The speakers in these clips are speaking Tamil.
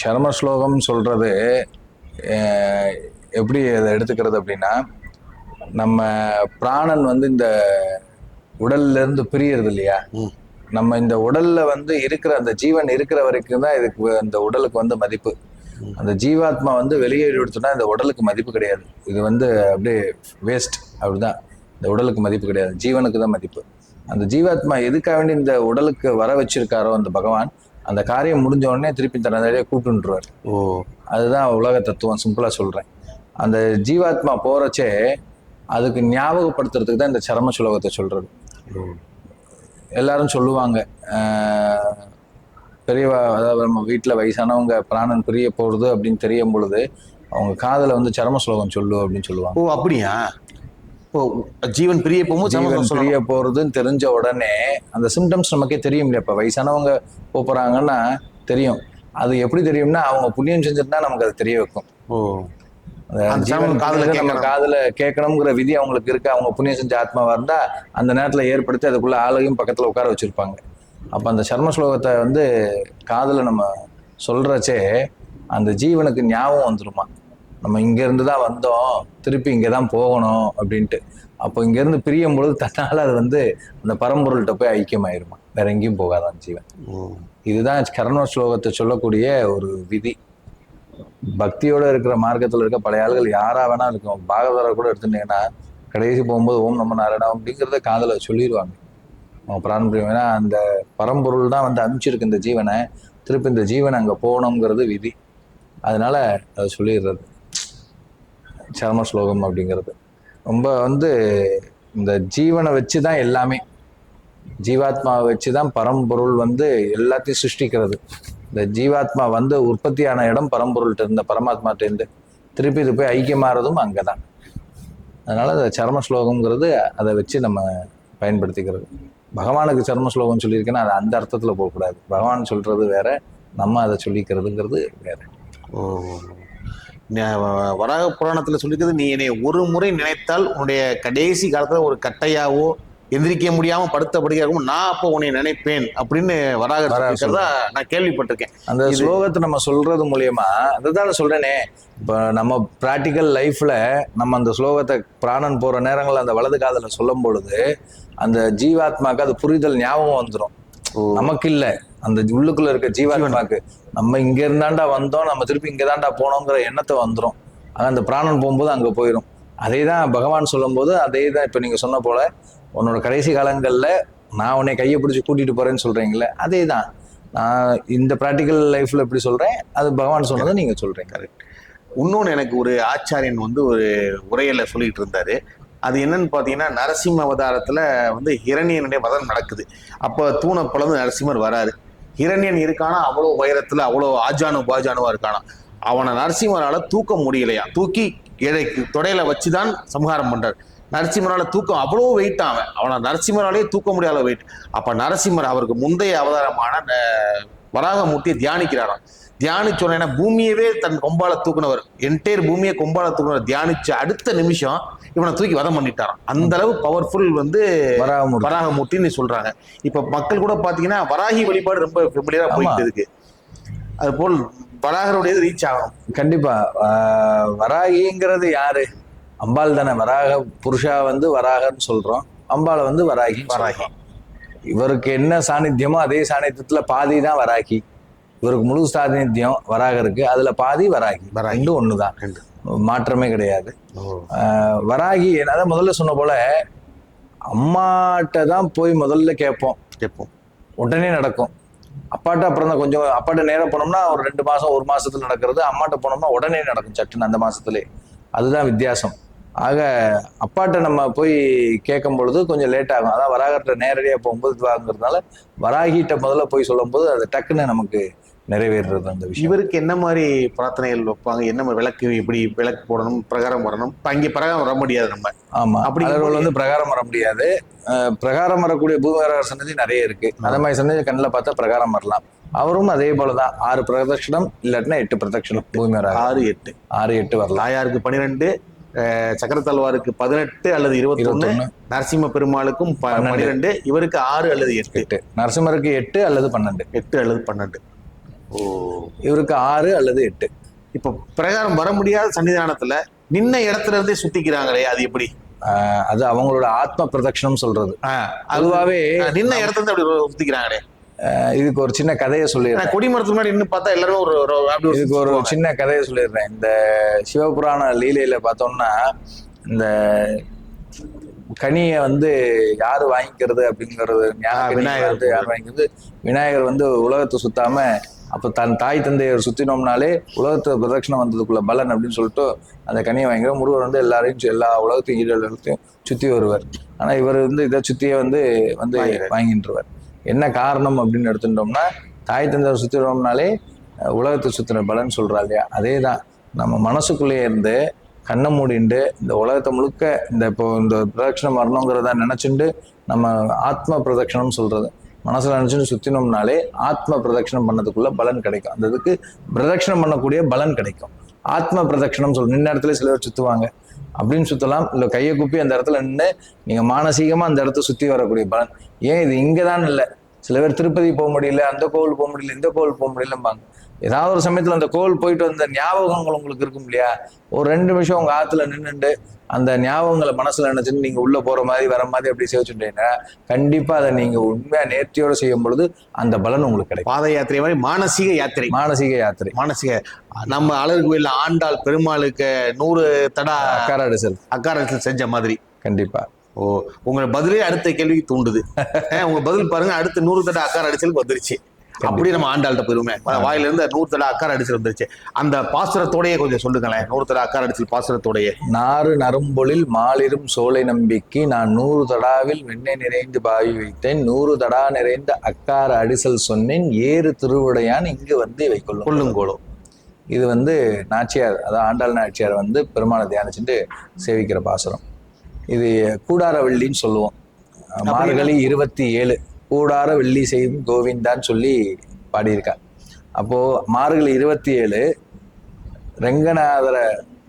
சர்ம ஸ்லோகம் சொல்றது அஹ், எப்படி அதை எடுத்துக்கிறது அப்படின்னா நம்ம பிராணன் வந்து இந்த உடல்ல இருந்து பிரியறது இல்லையா. நம்ம இந்த உடல்ல வந்து இருக்கிற அந்த ஜீவன் இருக்கிற வரைக்கும் தான் இதுக்கு அந்த உடலுக்கு வந்து மதிப்பு. அந்த ஜீவாத்மா வந்து வெளியேறி எடுத்தோம்னா இந்த உடலுக்கு மதிப்பு கிடையாது. இது வந்து அப்படியே வேஸ்ட் அப்படிதான். இந்த உடலுக்கு மதிப்பு கிடையாது. ஜீவனுக்கு தான் மதிப்பு. அந்த ஜீவாத்மா எதுக்காக வேண்டி இந்த உடலுக்கு வர வச்சிருக்காரோ அந்த பகவான் அந்த காரியம் முடிஞ்ச உடனே திருப்பி தன்னையே கூப்பிட்டுருவார் ஓ. அதுதான் உலக தத்துவம் சிம்பிளா சொல்றேன். அந்த ஜீவாத்மா போறச்சே அதுக்கு ஞாபகப்படுத்துறதுக்கு தான் இந்த சரம சுலோகத்தை சொல்றது. ஓ. எல்லாரும் சொல்லுவாங்க பெரியவா அதாவது நம்ம வீட்டில் வயசானவங்க பிராணன் பிரிய போறது அப்படின்னு தெரியும் பொழுது அவங்க காதுல வந்து சரம ஸ்லோகம் சொல்லு அப்படின்னு சொல்லுவாங்க. ஓ அப்படியா? ஓ ஜீவன் பிரிய போகும்போது ஜீவன் பிரிய. போறதுன்னு தெரிஞ்ச உடனே அந்த சிம்டம்ஸ் நமக்கே தெரியும் இல்லையா? இப்ப வயசானவங்க போப் போறாங்கன்னா தெரியும். அது எப்படி தெரியும்னா அவங்க புண்ணியம் செஞ்சிருந்தா நமக்கு அது தெரிய வைக்கும். ஓ. நம்ம. காதுல கேட்கணுங்கிற விதி அவங்களுக்கு இருக்கு. அவங்க புண்ணியம் செஞ்ச ஆத்மாவா இருந்தா அந்த நேரத்துல ஏற்படுத்தி அதுக்குள்ள ஆளையும் பக்கத்துல உட்கார வச்சிருப்பாங்க. அப்ப அந்த சர்ம ஸ்லோகத்தை வந்து காதுல நம்ம சொல்றச்சே அந்த ஜீவனுக்கு ஞாபகம் வந்துருமா? நம்ம இங்கேருந்து தான் வந்தோம் திருப்பி இங்கே தான் போகணும் அப்படின்ட்டு. அப்போ இங்கேருந்து பிரியும் பொழுது தன்னால் அது வந்து அந்த பரம்பொருள்கிட்ட போய் ஐக்கியமாயிருமா. வேற எங்கேயும் போகாதான் ஜீவன். இதுதான் கரண ஸ்லோகத்தை சொல்லக்கூடிய ஒரு விதி. பக்தியோட இருக்கிற மார்க்கத்தில் இருக்க பழைய ஆள்கள் யாரா வேணா இருக்கும். பாகவதரை கூட எடுத்துட்டீங்கன்னா கடைசி போகும்போது ஓம் நம்ம நாராயணா அப்படிங்கிறத காதல சொல்லிடுவாங்க அவங்க பிராணபிரியம் ஏன்னா அந்த பரம்பொருள் தான் வந்து அனுப்பிச்சிருக்கு இந்த ஜீவனை. திருப்பி இந்த ஜீவன் அங்கே போகணுங்கிறது விதி. அதனால அதை சொல்லிடுறது. சர்ம ஸ்லோகம் அப்படிங்கிறது. ரொம்ப வந்து இந்த ஜீவனை வச்சு தான் எல்லாமே. ஜீவாத்மாவை வச்சு தான் பரம்பொருள் வந்து எல்லாத்தையும் சிருஷ்டிக்கிறது. இந்த ஜீவாத்மா வந்து உற்பத்தியான இடம் பரம்பொருள்கிட்ட இருந்த பரமாத்மாட்ட இருந்து திருப்பி இது போய் ஐக்கியமாகறதும் அங்கே தான் அதனால் அந்த சர்ம ஸ்லோகங்கிறது அதை வச்சு நம்ம பயன்படுத்திக்கிறது. பகவானுக்கு சர்ம ஸ்லோகம் சொல்லியிருக்கேன்னா அது அந்த அர்த்தத்தில் போகக்கூடாது. பகவான் சொல்கிறது வேற நம்ம அதை சொல்லிக்கிறதுங்கிறது வேற. ஓ. வராக புராணத்துல சொல்லிக்கிறது நீ என்னை ஒரு முறை நினைத்தால் உன்னுடைய கடைசி காலத்துல ஒரு கட்டையாவோ எந்திரிக்க முடியாம படுத்த படுக்கையாகவும் நான் அப்போ உன்னை நினைப்பேன் அப்படின்னு வராக சொல்லிக்கிறதா நான் கேள்விப்பட்டிருக்கேன். அந்த ஸ்லோகத்தை நம்ம சொல்றது மூலியமா அதுதான் சொல்றேனே இப்போ நம்ம ப்ராக்டிக்கல் லைஃப்ல நம்ம அந்த ஸ்லோகத்தை பிராணன் போற நேரங்கள்ல அந்த வலது காதுல சொல்லும் பொழுது அந்த ஜீவாத்மாக்கு அது புரிதல் ஞாபகம் வந்துடும். நமக்கு இல்ல அந்த உள்ளுக்குள்ள இருக்க ஜீவாத்மாக்கு நம்ம இங்க இருந்தாண்டா வந்தோம் நம்ம திருப்பி இங்க தாண்டா போனோங்கிற எண்ணத்தை வந்துடும் அந்த பிராணன் போகும்போது அங்க போயிடும் அதே தான் பகவான் சொல்லும்போது அதே தான் இப்போ நீங்க சொன்ன போல உன்னோட கடைசி காலங்கள்ல நான் உன்னை கையை பிடிச்சி கூட்டிட்டு போறேன்னு சொல்கிறீங்களே அதே தான் நான் இந்த ப்ராக்டிக்கல் லைஃப்ல எப்படி சொல்றேன் அது பகவான் சொன்னதை நீங்க சொல்றீங்க. இன்னொன்று எனக்கு ஒரு ஆச்சாரியன் வந்து ஒரு உரையில சொல்லிட்டு இருந்தாரு. அது என்னன்னு பார்த்தீங்கன்னா நரசிம்ம அவதாரத்துல வந்து ஹிரண்யனுடைய வதம் நடக்குது. அப்போ தூணை நரசிம்மர் வராரு. இரண்யன் இருக்கானா? அவ்வளோ உயரத்துல அவ்வளோ ஆஜானு பாஜானுவா இருக்கானா? அவனை நரசிம்மரால தூக்க முடியலையா? தூக்கி இடைக்கு தொடையில வச்சுதான் சம்ஹாரம் பண்றாரு. நரசிம்மரால தூக்கம் அவ்வளோ வெயிட் அவன். அவனை நரசிம்மராலே தூக்க முடியாத வெயிட் அப்ப நரசிம்மர் அவருக்கு முந்தைய அவதாரமான ந- வராகமூர்த்தியை தியானிக்கிறாராம். தியானிச்ச உடனே பூமியவே தன் கொம்பால தூக்குனவர். என்டையர் பூமியை கொம்பால தூக்குனவர் தியானிச்ச அடுத்த நிமிஷம் இவனை தூக்கி வதம் பண்ணிட்டாராம். அந்த அளவு பவர்ஃபுல் வந்து வராகமூர்த்தின்னு சொல்றாங்க. இப்ப மக்கள் கூட பாத்தீங்கன்னா வராகி வழிபாடு ரொம்ப ஃபெமிலியரா. போயிட்டு இருக்கு. அது போல் வராகருடையது ரீச் ஆகணும். கண்டிப்பா. வராகிங்கிறது யாரு? அம்பாள் தானே. வராக புருஷா வந்து வராகன்னு சொல்றோம். அம்பாளை வந்து வராகி. வராகி. இவருக்கு என்ன சாநித்தியமோ அதே சாநித்தியத்துல பாதி தான் வராகி. இவருக்கு முழு சாநித்தியம் வராக இருக்கு அதுல பாதி வராகி. வராகி. ஒண்ணுதான். ரெண்டு. மாற்றமே கிடையாது. வராகி அதான் முதல்ல சொன்ன போல அம்மாட்ட தான் போய் முதல்ல கேட்போம். கேட்போம். உடனே நடக்கும். அப்பாட்ட அப்புறம் தான் கொஞ்சம் அப்பாட்ட நேரம் போனோம்னா ஒரு ரெண்டு மாசம் ஒரு மாசத்துல நடக்கிறது. அம்மாட்ட போனோம்னா உடனே நடக்கும் சட்டுன்னு அந்த மாசத்துலயே அதுதான் வித்தியாசம். ஆக அப்பாட்ட நம்ம போய் கேட்கும் பொழுது கொஞ்சம் லேட் ஆகும். அதான் வராகர்கிட்ட நேரடியா போகும்போது இதுவாங்கிறதுனால வராகிட்ட முதல்ல போய் சொல்லும்போது அது டக்குன்னு நமக்கு நிறைவேறுறது அந்த விஷயம். இவருக்கு என்ன மாதிரி பிரார்த்தனைகள் வைப்பாங்க? என்ன மாதிரி விளக்கு எப்படி விளக்கு போடணும் பிரகாரம் வரணும்? அங்கே பிரகாரம் வர முடியாது நம்ம. ஆமா. அப்படி வந்து பிரகாரம் வர முடியாது. பிரகாரம் வரக்கூடிய பூமிகார சன்னதி நிறைய இருக்கு. அந்த மாதிரி சன்னதி கண்ணில் பார்த்தா பிரகாரம் வரலாம். அவரும் அதே போலதான். ஆறு பிரதட்சிணம் இல்லாட்டினா எட்டு பிரதட்சிணம் பூமிகார ஆறு. எட்டு. ஆறு எட்டு வரலாம். தாயாருக்கு பன்னிரெண்டு சக்கரத்தல்வாருக்கு பதினெட்டு அல்லது இருபத்தொன்னு இருபத்தொன்னு. நரசிம்ம பெருமாளுக்கும். பன்னிரெண்டு இவருக்கு ஆறு அல்லது எட்டு. எட்டு. நரசிம்மருக்கு எட்டு அல்லது பன்னெண்டு. எட்டு அல்லது பன்னெண்டு. இவருக்கு ஆறு அல்லது எட்டு. இப்போ பிரகாரம் வர முடியாத சன்னிதானத்துல நின்ன இடத்துல இருந்தே சுத்திக்கிறாங்களே அது எப்படி? அது அவங்களோட ஆத்ம பிரதட்சணம் சொல்றது. அது அதுவாவே நின்ன இடத்துல இருந்து அப்படி சுத்திக்கிறாங்களே. இதுக்கு ஒரு சின்ன கதையை சொல்லிடுறேன். கொடிமரத்துக்கு முன்னாடி நின்னு பார்த்தா எல்லாருமே ஒரு இதுக்கு ஒரு. சின்ன கதையை சொல்லிடுறேன். இந்த சிவபுராண லீலையில பார்த்தோம்னா இந்த கனியை வந்து யாரு வாங்கிக்கிறது அப்படிங்கிறது விநாயகர். வந்து யார் வாங்கிக்கிறது? விநாயகர் வந்து உலகத்தை சுத்தாம அப்ப தன் தாய் தந்தையர் சுத்தினோம்னாலே உலகத்தை பிரதட்சணம் வந்ததுக்குள்ள பலன் அப்படின்னு சொல்லிட்டு அந்த கனியை வாங்கிக்கிற முருகர் வந்து எல்லாரையும் எல்லா உலகத்தையும் உலகத்தையும் சுத்தி வருவார். ஆனா இவர் வந்து இதை சுத்தியே வந்து வந்து. வாங்கிட்டுருவார் என்ன காரணம் அப்படின்னு எடுத்துட்டோம்னா தாய் தந்தையர் சுத்தினோம்னாலே அஹ், உலகத்தை சுத்தின பலன் சொல்றா இல்லையா? அதே தான் நம்ம மனசுக்குள்ளேயே இருந்து கண்ணை மூடிண்டு இந்த உலகத்தை முழுக்க இந்த இப்போ இந்த பிரதட்சணம் வரணுங்கிறத நினைச்சுண்டு நம்ம ஆத்ம பிரதட்சணம் சொல்றது. மனசில் நினைச்சுட்டு சுத்தினோம்னாலே ஆத்ம பிரதட்சணம் பண்ணதுக்குள்ள பலன் கிடைக்கும். அந்த இதுக்கு பிரதட்சணம் பண்ணக்கூடிய பலன் கிடைக்கும். ஆத்ம பிரதட்சணம் சொல்லணும் நின்ன இடத்துல சில பேர் அப்படின்னு சுற்றலாம் இல்லை கையை குப்பி அந்த இடத்துல நின்று நீங்கள் மானசீகமாக அந்த இடத்த சுற்றி வரக்கூடிய பலன். ஏன் இது இங்கதான் இல்லை? சில பேர் திருப்பதி போக முடியல அந்த கோவில் போக முடியல இந்த கோவில் போக முடியலம்பாங்க. ஏதாவது ஒரு சமயத்துல அந்த கோவில் போயிட்டு வந்த ஞாபகங்கள் உங்களுக்கு இருக்கும் இல்லையா? ஒரு ரெண்டு நிமிஷம் உங்க ஆத்துல நின்னுண்டு அந்த ஞாபகங்களை மனசுல நினைச்சுட்டு நீங்க உள்ள போற மாதிரி வர மாதிரி அப்படி சேவிச்சுட்டீங்கன்னா கண்டிப்பா அதை நீங்க உண்மையா நேர்த்தியோட செய்யும் பொழுது அந்த பலன் உங்களுக்கு கிடைக்கும். பாத யாத்திரை மாதிரி மானசீக யாத்திரை. மானசீக யாத்திரை. மானசீக நம்ம அழகு கோயில்ல ஆண்டாள் பெருமாளுக்கு நூறு தடா அக்கார அடிசல். அக்காரத்தில் செஞ்ச மாதிரி. கண்டிப்பா. ஓ உங்க பதிலே அடுத்த கேள்விக்கு தூண்டுது. உங்க பதில் பாருங்க அடுத்த நூறு தடவை அக்கார அடிச்சலுக்கு வந்துருச்சு. அப்படியே நம்ம ஆண்டாள்கிட்ட போயிருமே வாயில இருந்து நூறு தடவை அக்கார அடிச்சல் வந்துருச்சு. அந்த பாசுரத்தோடயே கொஞ்சம் சொல்லுங்களேன். நூறு தடவை அக்கார அடிச்சல் பாசுரத்தோடயே. நாறு நறும்பொழில் மாலிரும் சோலை நம்பிக்கை நான் நூறு தடாவில் வெண்ணெய் நிறைந்து பாவி வைத்தேன். நூறு தடா நிறைந்த அக்கார அடிசல் சொன்னேன். ஏறு திருவுடையான் இங்கு வந்து வைக்கொள்ளும் கொள்ளுங்கோளோ இது வந்து நாச்சியார் அதாவது ஆண்டாள் நாச்சியார் வந்து பெருமாளை தியானிச்சுட்டு சேவிக்கிற பாசுரம். இது கூடார வெள்ளின்னு சொல்லுவோம் மார்கழி இருபத்தி ஏழு. கூடார வெள்ளி செய்யும் கோவிந்தான்னு சொல்லி பாடியிருக்கா. அப்போது மார்கழி இருபத்தி ஏழு ரெங்கநாதரை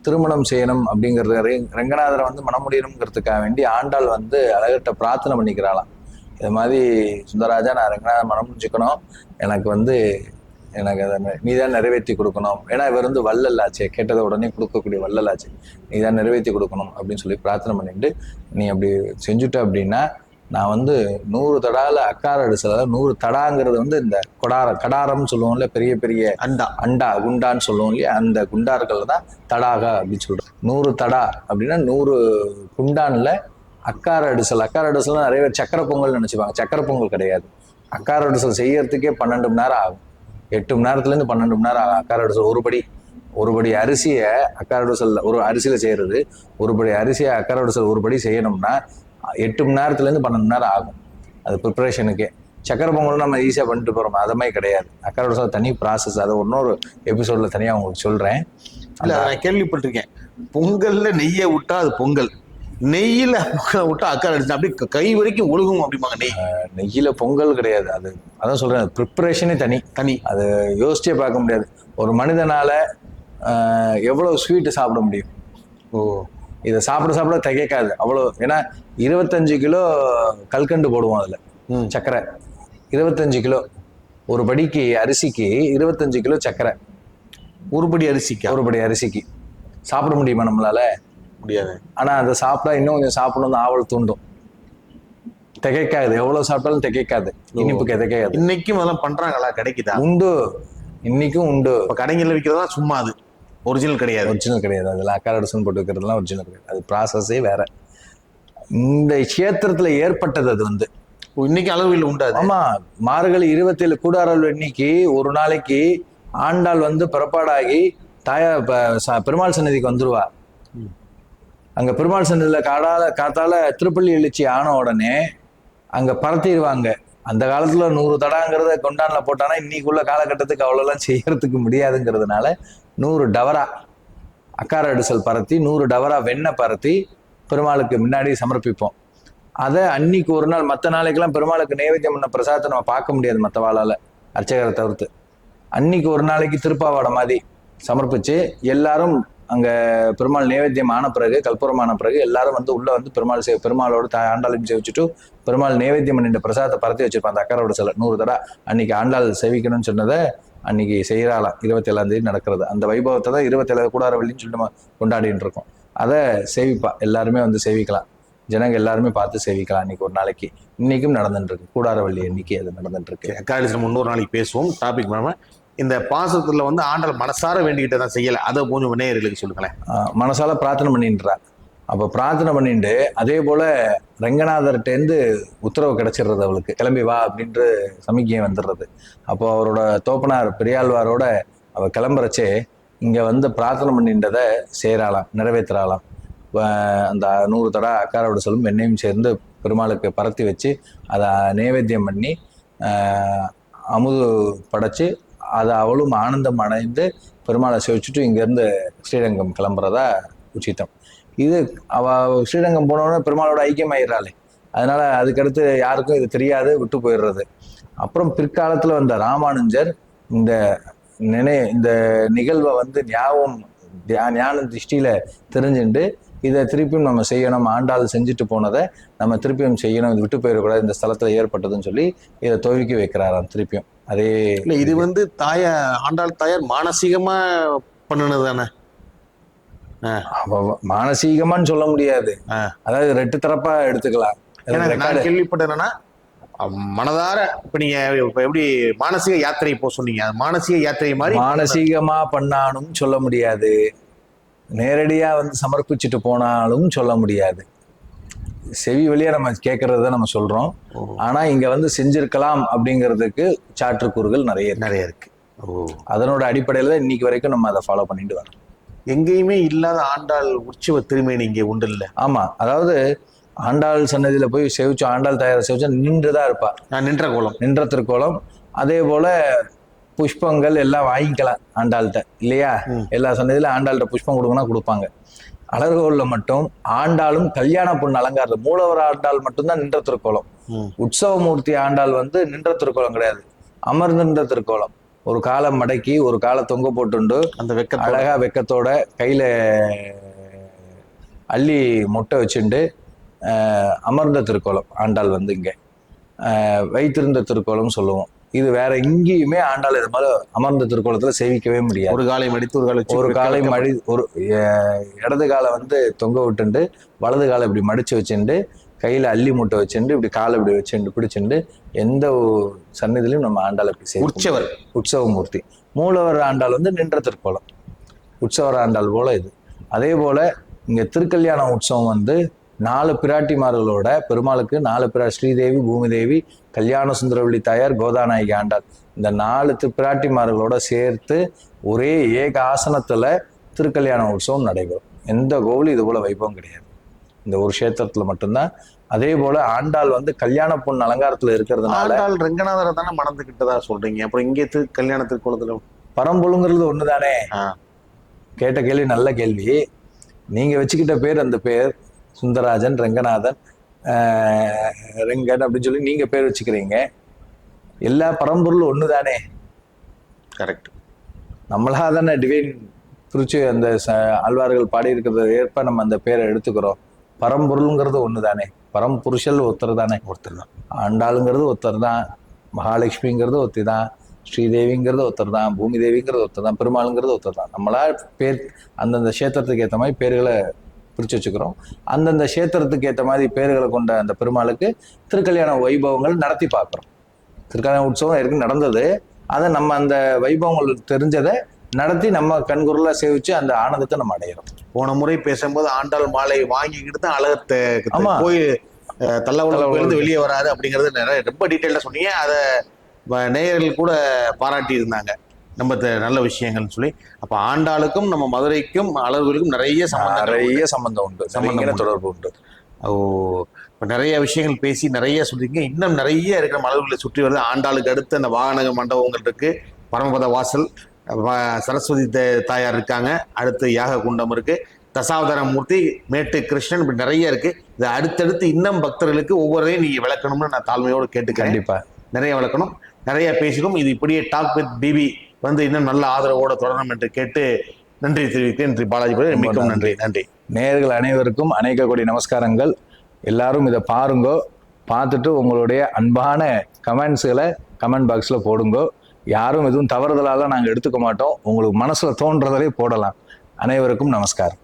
திருமணம் செய்யணும் அப்படிங்கிறது ரெங்கநாதரை வந்து மனமுடியணுங்கிறதுக்காக வேண்டி ஆண்டாள் வந்து அழகிட்ட பிரார்த்தனை பண்ணிக்கிறாளாம். இது மாதிரி சுந்தரராஜா நான் ரெங்கநாதர் மனம் முடிச்சுக்கணும். எனக்கு வந்து எனக்கு அதை நீ தான் நிறைவேற்றி கொடுக்கணும். ஏன்னா இவர் வந்து வள்ளலாச்சே. கேட்டதை உடனே கொடுக்கக்கூடிய வள்ளலாச்சு. நீ தான் நிறைவேற்றி கொடுக்கணும் அப்படின்னு சொல்லி பிரார்த்தனை பண்ணிட்டு நீ அப்படி செஞ்சுட்ட அப்படின்னா நான் வந்து நூறு தடால அக்கார அடிசல நூறு தடாங்கிறது வந்து இந்த கொடார கடாரம்னு சொல்லுவோம்ல பெரிய பெரிய அண்டா. அண்டா குண்டான்னு சொல்லுவோம் இல்லையா? அந்த குண்டார்கள் தான் தடாக அப்படின்னு சொல்றோம் நூறு தடா அப்படின்னா நூறு குண்டான்ல அக்கார அடிசல். அக்கார அடிசல் நிறைய பேர் சக்கரை பொங்கல் நினைச்சுப்பாங்க. சக்கரை பொங்கல் கிடையாது. அக்கார அடிசல் செய்யறதுக்கே பன்னெண்டு மணி நேரம் ஆகும். எட்டு மணி நேரத்துல இருந்து பன்னெண்டு மணி நேரம் ஆகும் அக்கார அடிசல். ஒரு படி ஒரு படி அரிசியை அக்கார அடிசல் ஒரு அரிசியில செய்யறது. ஒரு படி அரிசியை அக்கார அடிசல் ஒரு படி செய்யணும்னா எட்டு மணி நேரத்துல இருந்து பன்னெண்டு மணி நேரம் ஆகும். அது ப்ரிப்பரேஷனுக்கே சக்கரை பொங்கல் நம்ம ஈஸியாக பண்ணிட்டு போகிறோம் அது மாதிரி கிடையாது. அக்கறை சார் தனி ப்ராசஸ் அதை இன்னொரு எபிசோட்ல தனியாக உங்களுக்கு சொல்கிறேன் இல்ல நான் கேள்விப்பட்டிருக்கேன். பொங்கல்ல நெய்யை விட்டா அது பொங்கல். நெய்யில பொங்கலை விட்டா அக்கார அடிச்சு அப்படியே க- வரைக்கும் ஒழுகும் அப்படிம்பாங்க நெய். நெய்யில் பொங்கல் கிடையாது. அது அதான் சொல்கிறேன் ப்ரிப்பரேஷனே தனி. தனி. அது யோசிச்சே பார்க்க முடியாது. ஒரு மனிதனால ஆஹ், எவ்வளவு ஸ்வீட்டு சாப்பிட முடியும்? ஓ. இதை சாப்பிட சாப்பிட திகைக்காது. அவ்வளோ ஏன்னா இருபத்தஞ்சு கிலோ கல்கண்டு போடுவோம் அதில் ம். சர்க்கரை இருபத்தஞ்சு கிலோ ஒரு படிக்கு அரிசிக்கு இருபத்தஞ்சு கிலோ சர்க்கரை உருப்படி அரிசிக்கா? ஒரு படி அரிசிக்கு. சாப்பிட முடியுமா நம்மளால? முடியாது. ஆனா அதை சாப்பிட்டா இன்னும் கொஞ்சம் சாப்பிடணும்னு ஆவல் தூண்டும். திகைக்காது. எவ்வளவு சாப்பிட்டாலும் திகைக்காது. இனிப்பு திகைக்காது இன்னைக்கும் அதெல்லாம் பண்றாங்களா? கிடைக்குதா? உண்டு. இன்னைக்கும் உண்டு. இப்ப கடைங்கள்ல விற்கிறதா சும்மா அது. ஒரிஜினல் கிடையாது. ஒரிஜினல் கிடையாது. அதெல்லாம் அக்காரடசன் போட்டு வைக்கிறதுலாம் ஒரிஜினல் கிடையாது. அது ப்ராசஸே வேற. இந்த கஷேத்திரத்துல ஏற்பட்டது அது வந்து. இன்னைக்கு அளவில் உண்டாது. ஆமா. மார்கழி இருபத்தேழு கூடாரல் எண்ணிக்கை ஒரு நாளைக்கு ஆண்டாள் வந்து புறப்பாடாகி தாயா பெருமாள் சன்னதிக்கு வந்துருவா. அங்க பெருமாள் சன்னதியில காடால காத்தால திருப்பள்ளி எழுச்சி ஆன உடனே அங்க பறத்திடுவாங்க அந்த காலத்துல நூறு தடாங்கிறத கொண்டான்ல போட்டானா இன்னைக்குள்ள காலகட்டத்துக்கு அவ்வளோலாம் செய்யறதுக்கு முடியாதுங்கிறதுனால நூறு டவரா அக்கார அடிசல் பரத்தி நூறு டவரா வெண்ணெய் பரத்தி பெருமாளுக்கு முன்னாடி சமர்ப்பிப்போம். அதை அன்னைக்கு ஒரு நாள் மற்ற நாளைக்கெல்லாம் பெருமாளுக்கு நைவேத்தியம் பண்ண பிரசாதத்தை நம்ம பார்க்க முடியாது மற்ற வாழால அர்ச்சகரை தவிர்த்து. அன்னைக்கு ஒரு நாளைக்கு திருப்பாவாடை மாதிரி சமர்ப்பிச்சு எல்லாரும் அங்க பெருமாள் நைவேத்தியம் ஆன பிறகு கற்பூரம் ஆன பிறகு எல்லாரும் வந்து உள்ள வந்து பெருமாள் சே பெருமாளோட ஆண்டாளையும் சேவிச்சுட்டு பெருமாள் நைவேத்தியம் பண்ணிட்டு பிரசாதத்தை பரத்தி வச்சிருப்பான் அந்த அக்கரோட சில நூறு தடா அன்னைக்கு ஆண்டாள் சேவிக்கணும்னு சொன்னதை அன்னைக்கு செய்கிறாளாம் இருபத்தேழாம் தேதி நடக்கிறது. அந்த வைபவத்தை தான் இருபத்தேழாவது கூடார வள்ளின்னு சொல்லிட்டு நம்ம கொண்டாடிட்டு இருக்கோம். அதை சேவிப்பா. எல்லாருமே வந்து சேவிக்கலாம். ஜனங்க எல்லாருமே பார்த்து சேவிக்கலாம் அன்னைக்கு ஒரு நாளைக்கு. இன்னைக்கும் நடந்துட்டு இருக்கு. கூடாரவள்ளி அன்னைக்கு அது நடந்துட்டு இருக்கு. அக்காடி நாளைக்கு பேசுவோம். டாபிக் மேம் இந்த பாசத்துல வந்து ஆண்டல் மனசார வேண்டிக்கிட்டே தான் செய்யலை. அதை கொஞ்சம் நேயர்களுக்கு சொல்லுங்களேன். மனசால பிரார்த்தனை பண்ணின்றாங்க அப்போ பிரார்த்தனை பண்ணிட்டு அதே போல ரங்கநாதர்கிட்டேருந்து உத்தரவு கிடைச்சிடுறது அவளுக்கு. கிளம்பி வா அப்படின்ட்டு சமிக்கையை வந்துடுறது. அப்போ அவரோட தோப்பனார் பெரியாழ்வாரோட அவ கிளம்புறச்சே இங்க வந்து பிரார்த்தனை பண்ணின்றதை செய்கிறாளாம் நிறைவேற்றுறாளாம் அந்த நூறு தடா அக்காரோட சொல்லும் என்னையும் சேர்ந்து பெருமாளுக்கு பரத்தி வச்சு அதை நைவேத்தியம் பண்ணி அமுது படைச்சு அதை அவளும் ஆனந்தம் அடைந்து பெருமாளை சேவிச்சுட்டு இங்கேருந்து ஸ்ரீரங்கம் கிளம்புறதா உச்சித்தம் இது அவ ஸ்ரீரங்கம் போனோடனே பெருமாளோட ஐக்கியமாயிடுறாளே. அதனால அதுக்கடுத்து யாருக்கும் இது தெரியாது விட்டு போயிடுறது. அப்புறம் பிற்காலத்தில் வந்த ராமானுஜர் இந்த நினை இந்த நிகழ்வை வந்து ஞாபகம் ஞான திருஷ்டியில தெரிஞ்சுட்டு இதை திருப்பியும் நம்ம செய்யணும் ஆண்டாள் செஞ்சுட்டு போனதை நம்ம திருப்பியும் செய்யணும் இது விட்டு போயிடக்கூடாது இந்த ஸ்தலத்தில் ஏற்பட்டதுன்னு சொல்லி இதை துவக்கி வைக்கிறாராம் திருப்பியும். அதே இல்ல இது வந்து தாயார் ஆண்டாள் தாயார் மானசீகமா பண்ணுனது தானே மானசீகமான்னு சொல்ல முடியாது. அதாவது ரெட்டு தரப்பா எடுத்துக்கலாம். நான் அஹ் மனதார இப்ப நீங்க எப்படி மானசீக யாத்திரை போ சொன்னீங்க. அது மானசீக யாத்திரை மாதிரி மானசீகமா பண்ணாலும் சொல்ல முடியாது. நேரடியா வந்து சமர்ப்பிச்சுட்டு போனாலும் சொல்ல முடியாது. செவி வழியா நம்ம கேட்கறத நம்ம சொல்றோம். ஓ, ஆனா இங்க வந்து செஞ்சிருக்கலாம் அப்படிங்கிறதுக்கு சாற்றுக்கூறுகள் நிறைய நிறைய இருக்கு. அதனோட அடிப்படையில தான் இன்னைக்கு வரைக்கும் நம்ம அதை ஃபாலோ பண்ணிட்டு வரோம். எங்கேயுமே இல்லாத ஆண்டாள் உற்சவ திருமேனி இங்கே உண்டு இல்ல? ஆமா. அதாவது ஆண்டாள் சன்னதியில போய் செவிச்சு ஆண்டாள் தயாரை செவிச்சா நின்றுதான் இருப்பா. நான் நின்ற கோலம். நின்ற திருக்கோலம். அதே போல புஷ்பங்கள் எல்லாம் வாங்கிக்கலாம் ஆண்டாள்கிட்ட. இல்லையா. எல்லா சன்னதியில ஆண்டாள்கிட்ட புஷ்பம் கொடுக்கணும் கொடுப்பாங்க. அழகோல்ல மட்டும் ஆண்டாளும் கல்யாண பொண்ணு அலங்காரம் மூலவர் ஆண்டாள் மட்டும்தான் நின்ற திருக்கோலம். உற்சவமூர்த்தி ஆண்டாள் வந்து நின்ற திருக்கோலம் கிடையாது. அமர்ந்து நின்ற திருக்கோலம். ஒரு காலை மடக்கி ஒரு காலை தொங்க போட்டுண்டு அந்த வெக்கத்தோட. அழகா வெக்கத்தோட கையில அள்ளி முட்டை வச்சுண்டு அமர்ந்த திருக்கோலம் ஆண்டாள் வந்து இங்க. வைத்திருந்த திருக்கோலம் சொல்லுவோம். இது வேற எங்கேயுமே ஆண்டாள் இது மாதிரி அமர்ந்த திருக்கோலத்துல சேவிக்கவே முடியாது. ஒரு காலை மடித்து ஒரு காலை ஒரு காலை மடி ஒரு இடது காலை வந்து தொங்க விட்டுண்டு வலது காலை இப்படி மடிச்சு வச்சுண்டு கையில அள்ளி மூட்டை வச்சுண்டு இப்படி காலை இப்படி வச்சுண்டு பிடிச்சுண்டு எந்த சன்னதிலையும் நம்ம ஆண்டாளை இப்படி உற்சவர். உற்சவமூர்த்தி மூலவர் ஆண்டாள் வந்து நின்ற திருக்கோலம். உற்சவர் ஆண்டாள் போல இது. அதே போல இங்க திருக்கல்யாண உற்சவம் வந்து நாலு பிராட்டிமார்களோட பெருமாளுக்கு நாலு பிரா ஸ்ரீதேவி பூமிதேவி கல்யாண சுந்தரவள்ளி தாயார் கோதாநாயகி ஆண்டாள். இந்த நாலு பிராட்டிமார்களோட சேர்த்து ஒரே ஏக ஆசனத்துல திருக்கல்யாண உற்சவம் நடைபெறும். எந்த கோவிலும் இது போல வைபவம் கிடையாது. இந்த ஒரு கஷேத்திரத்துல மட்டும்தான். அதே போல ஆண்டாள் வந்து கல்யாண பொண்ணு அலங்காரத்துல இருக்கிறதுனால ஆண்டாள் ரங்கநாதரை தானே மணந்துகிட்டதா சொல்றீங்க. அப்புறம் இங்கே திரு கல்யாண திருக்கோலத்துல பரம்பொழுங்கிறது ஒண்ணுதானே. கேட்ட கேள்வி நல்ல கேள்வி. நீங்க வச்சுக்கிட்ட பேர் அந்த பேர். சுந்தராஜன் ரங்கநாதன் ஆஹ், ரெங்கன் அப்படின்னு சொல்லி நீங்க பேர் வச்சுக்கிறீங்க. எல்லா பரம்பொருளும் ஒண்ணுதானே? கரெக்ட் நம்மளா தானே டிவைன் குறிச்சு அந்த ஆழ்வார்கள் பாடி இருக்கிறத ஏற்ப நம்ம அந்த பேரை எடுத்துக்கிறோம். பரம்பொருளுங்கிறது ஒண்ணுதானே? பரம்புருஷல் ஒருத்தர் தானே ஒருத்தர் தான் ஆண்டாளுங்கிறது ஒருத்தர் தான் மகாலட்சுமிங்கிறது ஒருத்தி தான் ஸ்ரீதேவிங்கிறது ஒருத்தர் தான் பூமி தேவிங்கிறது ஒருத்தர் தான் பெருமாளுங்கிறது ஒருத்தர் தான் நம்மளா பேர் அந்தந்த கஷேத்திரத்துக்கு ஏற்ற மாதிரி பேர்களை பிரிச்சு வச்சுக்கிறோம். அந்தந்த கஷேத்திரத்துக்கு ஏற்ற மாதிரி பேர்களை கொண்ட அந்த பெருமாளுக்கு திருக்கல்யாண வைபவங்கள் நடத்தி பார்க்குறோம். திருக்கல்யாண உற்சவம் ஏற்கனவே நடந்தது. அதை நம்ம அந்த வைபவங்கள் தெரிஞ்சதை நடத்தி நம்ம கண்குரலா சேவிச்சு அந்த ஆனந்தத்தை நம்ம அடையிறோம். போன முறை பேசும்போது ஆண்டாள் மாலை வாங்கிக்கிட்டு தான் அழகத்தை. போய் கோயிலிருந்து வெளியே வராது அப்படிங்கறது நிறைய ரொம்ப டீட்டெயிலாக சொன்னீங்க. அதை நேயர்கள் கூட பாராட்டி இருந்தாங்க நம்ம த- நல்ல விஷயங்கள்னு சொல்லி அப்ப ஆண்டாளுக்கும் நம்ம மதுரைக்கும் அழகுகளுக்கும் நிறைய சம்பந்தம் நிறைய சம்பந்தம் உண்டு. சம்பந்தம். தொடர்பு உண்டு. ஓ இப்ப நிறைய விஷயங்கள் பேசி நிறைய சொல்லிருக்கீங்க இன்னும் நிறைய இருக்கிற மலர்களை சுற்றி வருது. ஆண்டாளுக்கு அடுத்து அந்த வாகன மண்டபங்கள் இருக்கு. பரமபத வாசல் சரஸ்வதி தாயார் இருக்காங்க. அடுத்து யாக குண்டம் இருக்கு. தசாவதார மூர்த்தி மேட்டு கிருஷ்ணன் இப்படி நிறைய இருக்கு. இது அடுத்தடுத்து இன்னும் பக்தர்களுக்கு ஒவ்வொருதையும் நீங்க விளக்கணும்னு நான் தாழ்மையோடு கேட்டுக்கிறேன். கண்டிப்பா. நிறைய விளக்கணும் நிறைய பேசிடும் இது இப்படியே டாக் வித் பிபி வந்து இன்னும் நல்ல ஆதரவோட தொடரணும் என்று கேட்டு நன்றி தெரிவிக்கிறேன் நன்றி பாலாஜி மிகவும் நன்றி. நன்றி. நேயர்கள் அனைவருக்கும் அநேக கோடி நமஸ்காரங்கள். எல்லாரும் இதை பாருங்கோ. பார்த்துட்டு உங்களுடைய அன்பான கமெண்ட்ஸுகளை கமெண்ட் பாக்ஸில் போடுங்கோ. யாரும் எதுவும் தவறுதலால நாங்கள் எடுத்துக்க மாட்டோம். உங்களுக்கு மனசுல தோன்றதலே போடலாம். அனைவருக்கும் நமஸ்காரம்.